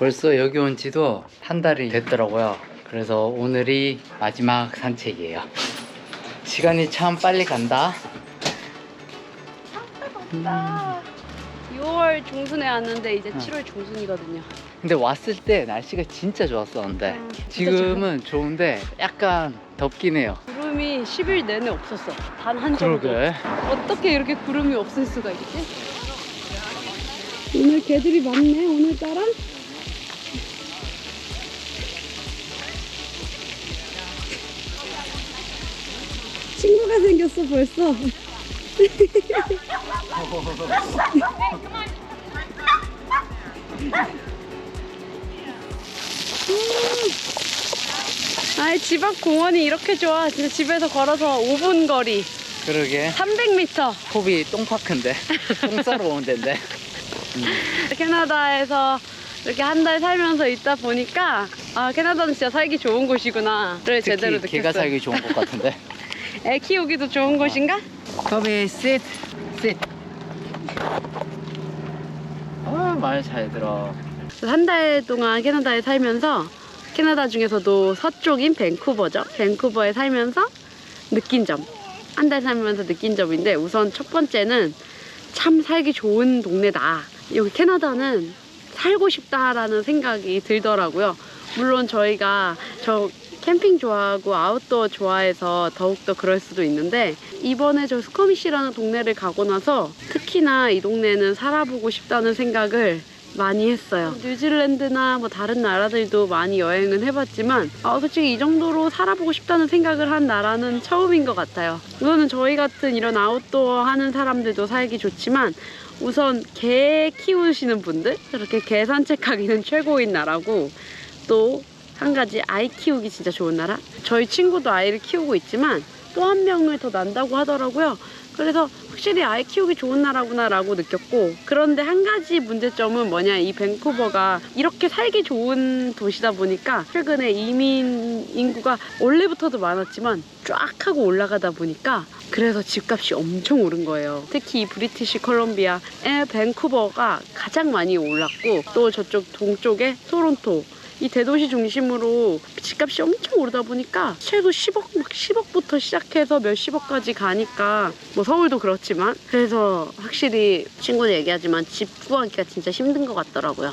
벌써 여기 온 지도 한 달이 됐더라고요. 그래서 오늘이 마지막 산책이에요. 시간이 참 빨리 간다. 나 6월 중순에 왔는데 이제 7월 중순이거든요. 근데 왔을 때 날씨가 진짜 좋았었는데 음, 진짜 지금은 좋은데 약간 덥긴 해요. 구름이 10일 내내 없었어. 단 한 점도. 그러게. 어떻게 이렇게 구름이 없을 수가 있지? 오늘 개들이 많네 오늘따라. 생겼어 벌써. 아이 집 앞 공원이 이렇게 좋아. 진짜 집에서 걸어서 5분 거리, 그러게. 300m. 톱이 똥파크인데 똥 싸러 오는 데인데. 캐나다에서 이렇게 한 달 살면서 있다 보니까 아 캐나다는 진짜 살기 좋은 곳이구나를 제대로 느꼈어요. 개가 살기 좋은 것 같은데. 애 키우기도 좋은 곳인가? 커비 sit sit. 아 말 잘 들어. 한 달 동안 캐나다에 살면서 캐나다 중에서도 서쪽인 밴쿠버죠. 밴쿠버에 살면서 느낀 점. 한 달 살면서 느낀 점인데 우선 첫 번째는 참 살기 좋은 동네다. 여기 캐나다는 살고 싶다라는 생각이 들더라고요. 물론 저희가 저 캠핑 좋아하고 아웃도어 좋아해서 더욱더 그럴 수도 있는데 이번에 저 스커미시라는 동네를 가고 나서 특히나 이 동네는 살아보고 싶다는 생각을 많이 했어요. 뉴질랜드나 뭐 다른 나라들도 많이 여행은 해봤지만 아, 솔직히 이 정도로 살아보고 싶다는 생각을 한 나라는 처음인 것 같아요. 우선은 저희 같은 이런 아웃도어 하는 사람들도 살기 좋지만 우선 개 키우시는 분들 그렇게 개 산책하기는 최고인 나라고 또 한 가지 아이 키우기 진짜 좋은 나라. 저희 친구도 아이를 키우고 있지만 또 한 명을 더 난다고 하더라고요. 그래서 확실히 아이 키우기 좋은 나라구나 라고 느꼈고 그런데 한 가지 문제점은 뭐냐 이 밴쿠버가 이렇게 살기 좋은 도시다 보니까 최근에 이민 인구가 원래부터도 많았지만 쫙 하고 올라가다 보니까 그래서 집값이 엄청 오른 거예요. 특히 이 브리티시 컬럼비아의 밴쿠버가 가장 많이 올랐고 또 저쪽 동쪽에 토론토 이 대도시 중심으로 집값이 엄청 오르다 보니까 최소 10억 막 10억부터 시작해서 몇십억까지 가니까 뭐 서울도 그렇지만 그래서 확실히 친구는 얘기하지만 집 구하기가 진짜 힘든 것 같더라고요.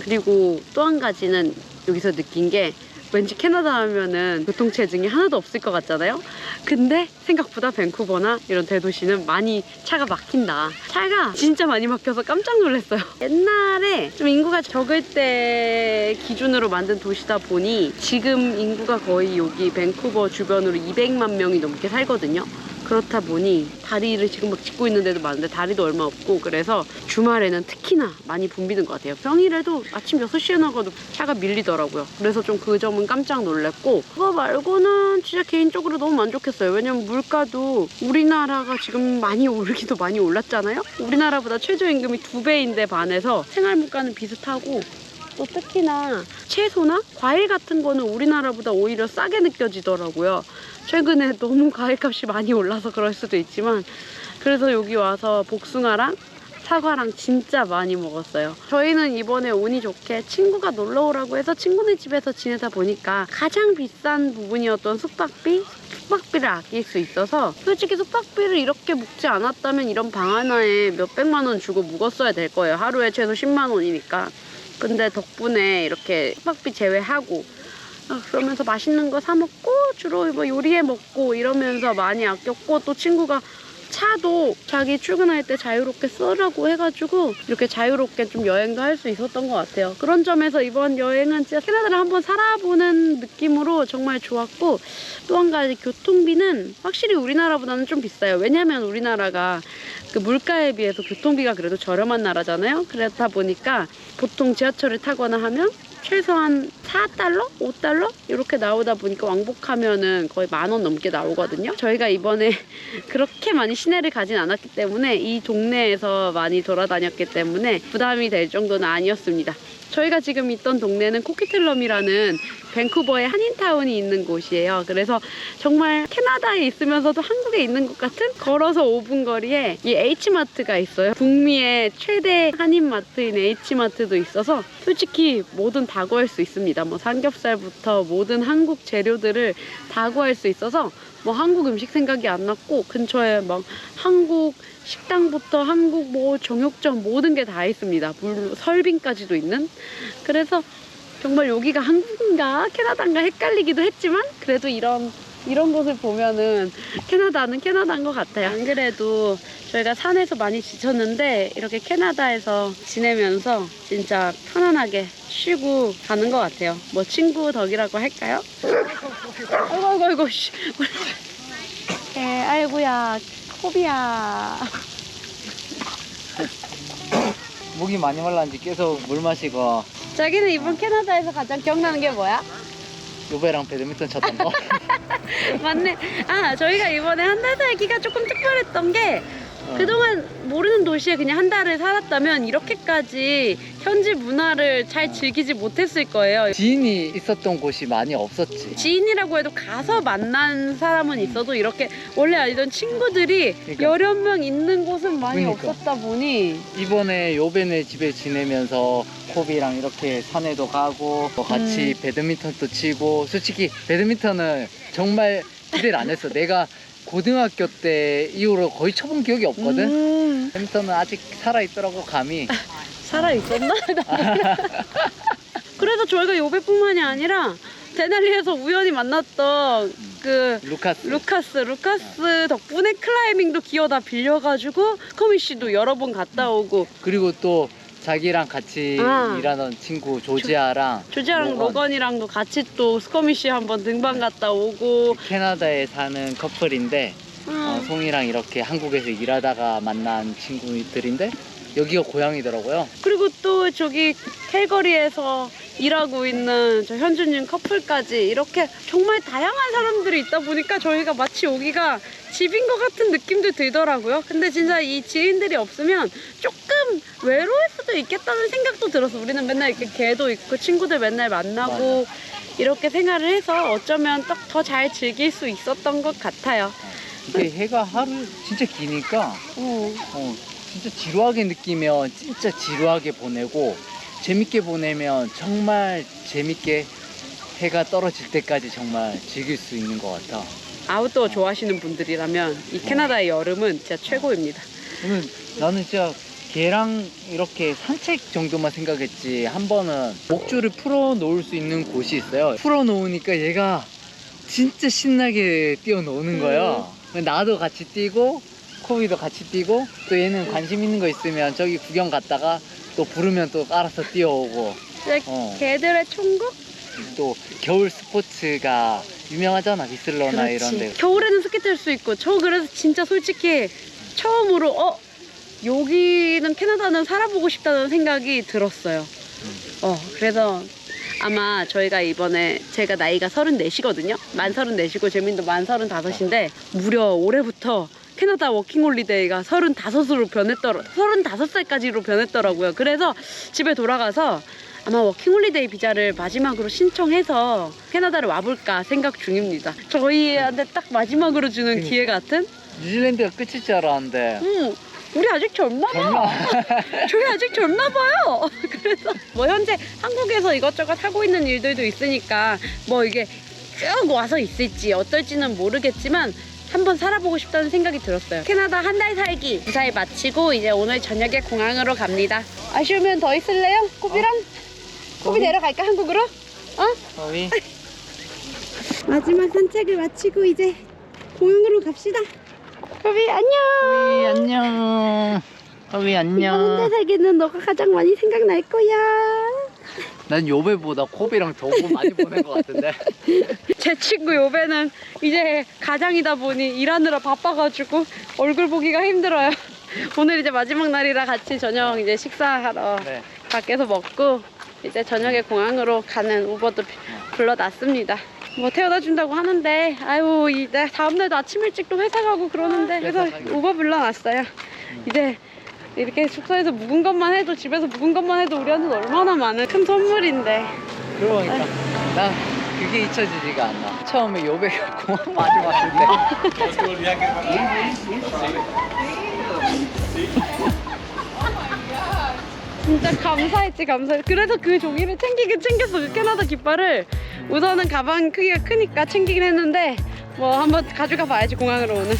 그리고 또 한 가지는 여기서 느낀 게 왠지 캐나다 하면은 교통체증이 하나도 없을 것 같잖아요. 근데 생각보다 밴쿠버나 이런 대도시는 많이 차가 막힌다. 차가 진짜 많이 막혀서 깜짝 놀랐어요. 옛날에 좀 인구가 적을 때 기준으로 만든 도시다 보니 지금 인구가 거의 여기 밴쿠버 주변으로 200만 명이 넘게 살거든요. 그렇다 보니 다리를 지금 막 짓고 있는 데도 많은데 다리도 얼마 없고 그래서 주말에는 특히나 많이 붐비는 것 같아요. 평일에도 아침 6시에 나가도 차가 밀리더라고요. 그래서 좀 그 점은 깜짝 놀랐고 그거 말고는 진짜 개인적으로 너무 만족했어요. 왜냐면 물가도 우리나라가 지금 많이 오르기도 많이 올랐잖아요. 우리나라보다 최저임금이 두 배인데 반해서 생활 물가는 비슷하고 또 특히나 채소나 과일 같은 거는 우리나라보다 오히려 싸게 느껴지더라고요. 최근에 너무 과일값이 많이 올라서 그럴 수도 있지만 그래서 여기 와서 복숭아랑 사과랑 진짜 많이 먹었어요. 저희는 이번에 운이 좋게 친구가 놀러 오라고 해서 친구네 집에서 지내다 보니까 가장 비싼 부분이었던 숙박비? 숙박비를 아낄 수 있어서 솔직히 숙박비를 이렇게 묵지 않았다면 이런 방 하나에 몇백만 원 주고 묵었어야 될 거예요. 하루에 최소 10만 원이니까. 근데 덕분에 이렇게 숙박비 제외하고 아, 그러면서 맛있는 거 사 먹고 주로 뭐 요리해 먹고 이러면서 많이 아꼈고 또 친구가 차도 자기 출근할 때 자유롭게 쓰라고 해가지고 이렇게 자유롭게 좀 여행도 할 수 있었던 것 같아요. 그런 점에서 이번 여행은 진짜 캐나다를 한번 살아보는 느낌으로 정말 좋았고 또 한 가지 교통비는 확실히 우리나라보다는 좀 비싸요. 왜냐하면 우리나라가 그 물가에 비해서 교통비가 그래도 저렴한 나라잖아요. 그렇다 보니까 보통 지하철을 타거나 하면 최소한 4달러? 5달러? 이렇게 나오다 보니까 왕복하면은 거의 만 원 넘게 나오거든요. 저희가 이번에 그렇게 많이 시내를 가진 않았기 때문에 이 동네에서 많이 돌아다녔기 때문에 부담이 될 정도는 아니었습니다. 저희가 지금 있던 동네는 코키틀럼이라는 밴쿠버의 한인타운이 있는 곳이에요. 그래서 정말 캐나다에 있으면서도 한국에 있는 것 같은 걸어서 5분 거리에 이 H마트가 있어요. 북미의 최대 한인마트인 H마트도 있어서 솔직히 뭐든 다 구할 수 있습니다. 뭐 삼겹살부터 모든 한국 재료들을 다 구할 수 있어서 뭐 한국 음식 생각이 안 났고 근처에 막 한국 식당부터 한국 뭐 정육점 모든 게 다 있습니다. 물론 설빙까지도 있는. 그래서 정말 여기가 한국인가 캐나다인가 헷갈리기도 했지만 그래도 이런 이런 곳을 보면은 캐나다는 캐나다인 것 같아요. 안 그래도 저희가 산에서 많이 지쳤는데 이렇게 캐나다에서 지내면서 진짜 편안하게 쉬고 가는 것 같아요. 뭐 친구 덕이라고 할까요? 아이고 아이고 아이고 씨. 에, 아이고야 코비야. 목이 많이 말랐는지 계속 물 마시고 자기는 이번 캐나다에서 가장 기억나는 게 뭐야? 요배랑 배드민턴 쳤던 거. 맞네. 아, 저희가 이번에 한 달 살기가 조금 특별했던 게 어. 그동안 모르는 도시에 그냥 한 달을 살았다면 이렇게까지 현지 문화를 잘 즐기지 못했을 거예요. 지인이 있었던 곳이 많이 없었지. 지인이라고 해도 가서 만난 사람은 있어도 이렇게 원래 알던 친구들이 그러니까. 여러 명 있는 곳은 많이 그러니까. 없었다 보니 이번에 요배네 집에 지내면서 코비랑 이렇게 산에도 가고 또 같이 음. 배드민턴도 치고 솔직히 배드민턴을 정말 기대를 안 했어. 내가 고등학교 때 이후로 거의 쳐본 기억이 없거든. 음, 배드민턴은 아직 살아 있더라고 감이. 살아 있었나? 그래서 저희가 요배뿐만이 아니라 데날리에서 우연히 만났던 그 루카스. 루카스, 루카스 덕분에 클라이밍도 기어다 빌려가지고 스커미 씨도 여러 번 갔다 오고 그리고 또 자기랑 같이 아. 일하던 친구 조지아랑 조지아랑 로건. 로건이랑도 같이 또 스커미 씨 한번 등반 갔다 오고 캐나다에 사는 커플인데 어, 음, 송이랑 이렇게 한국에서 일하다가 만난 친구들인데 여기가 고향이더라고요. 그리고 또 저기 캘거리에서 일하고 있는 저 현주님 커플까지 이렇게 정말 다양한 사람들이 있다 보니까 저희가 마치 여기가 집인 것 같은 느낌도 들더라고요. 근데 진짜 이 지인들이 없으면 조금 외로울 수도 있겠다는 생각도 들었어. 우리는 맨날 이렇게 걔도 있고 친구들 맨날 만나고 이렇게 생활을 해서 어쩌면 더 잘 즐길 수 있었던 것 같아요. 이게 해가 하루 진짜 기니까 어. 어, 진짜 지루하게 느끼면 진짜 지루하게 보내고 재밌게 보내면 정말 재밌게 해가 떨어질 때까지 정말 즐길 수 있는 것 같아. 아웃도어 좋아하시는 분들이라면 이 캐나다의 여름은 진짜 최고입니다. 저는 나는 진짜 걔랑 이렇게 산책 정도만 생각했지 한 번은 목줄을 풀어 놓을 수 있는 곳이 있어요. 풀어 놓으니까 얘가 진짜 신나게 뛰어 노는 거예요. 나도 같이 뛰고 코비도 같이 뛰고 또 얘는 관심 있는 거 있으면 저기 구경 갔다가 또 부르면 또 알아서 뛰어오고 어. 개들의 천국? 또 겨울 스포츠가 유명하잖아 비슬러나 이런데 겨울에는 스키 탈 수 있고 저 그래서 진짜 솔직히 처음으로 어 여기는 캐나다는 살아보고 싶다는 생각이 들었어요. 어 그래서 아마 저희가 이번에 제가 나이가 34시거든요. 만 34시고 재민도 만 35인데 무려 올해부터 캐나다 워킹홀리데이가 35으로 변했더라. 35살까지로 변했더라고요. 그래서 집에 돌아가서 아마 워킹홀리데이 비자를 마지막으로 신청해서 캐나다를 와볼까 생각 중입니다. 저희한테 딱 마지막으로 주는 그러니까. 기회 같은? 뉴질랜드가 끝일 줄 알았는데 음, 우리 아직 젊나 봐. 정말 저희 아직 젊나 봐요. 그래서 뭐 현재 한국에서 이것저것 하고 있는 일들도 있으니까 뭐 이게 쭉 와서 있을지 어떨지는 모르겠지만 한번 살아보고 싶다는 생각이 들었어요. 캐나다 한 달 살기 무사히 마치고 이제 오늘 저녁에 공항으로 갑니다. 아쉬우면 더 있을래요? 코비랑? 코비 내려갈까 한국으로? 어? 거위 마지막 산책을 마치고 이제 공항으로 갑시다. 코비 안녕. 거위 안녕 거위 안녕 살기는 너가 가장 많이 생각날 거야. 난 요배보다 코비랑 더 많이 보낸 것 같은데 제 친구 요배는 이제 가장이다 보니 일하느라 바빠가지고 얼굴 보기가 힘들어요. 오늘 이제 마지막 날이라 같이 저녁 이제 식사하러 네. 밖에서 먹고 이제 저녁에 공항으로 가는 우버도 비- 불러놨습니다. 뭐 태워다 준다고 하는데 아유 이제 다음날도 아침 일찍 또 회사 가고 그러는데 그래서 회사 가기로. 우버 불러놨어요. 이제 이렇게 숙소에서 묵은 것만 해도 집에서 묵은 것만 해도 우리한테는 얼마나 많은 큰 선물인데. 그러니까. 난 그게 잊혀지지가 않아. 처음에 요배가 공항 마주 봤을 때 진짜 감사했지 감사했지. 그래서 그 종이를 챙기긴 챙겼어. 그 캐나다 깃발을. 우선은 가방 크기가 크니까 챙기긴 했는데 뭐 한번 가져가 봐야지 공항으로 오늘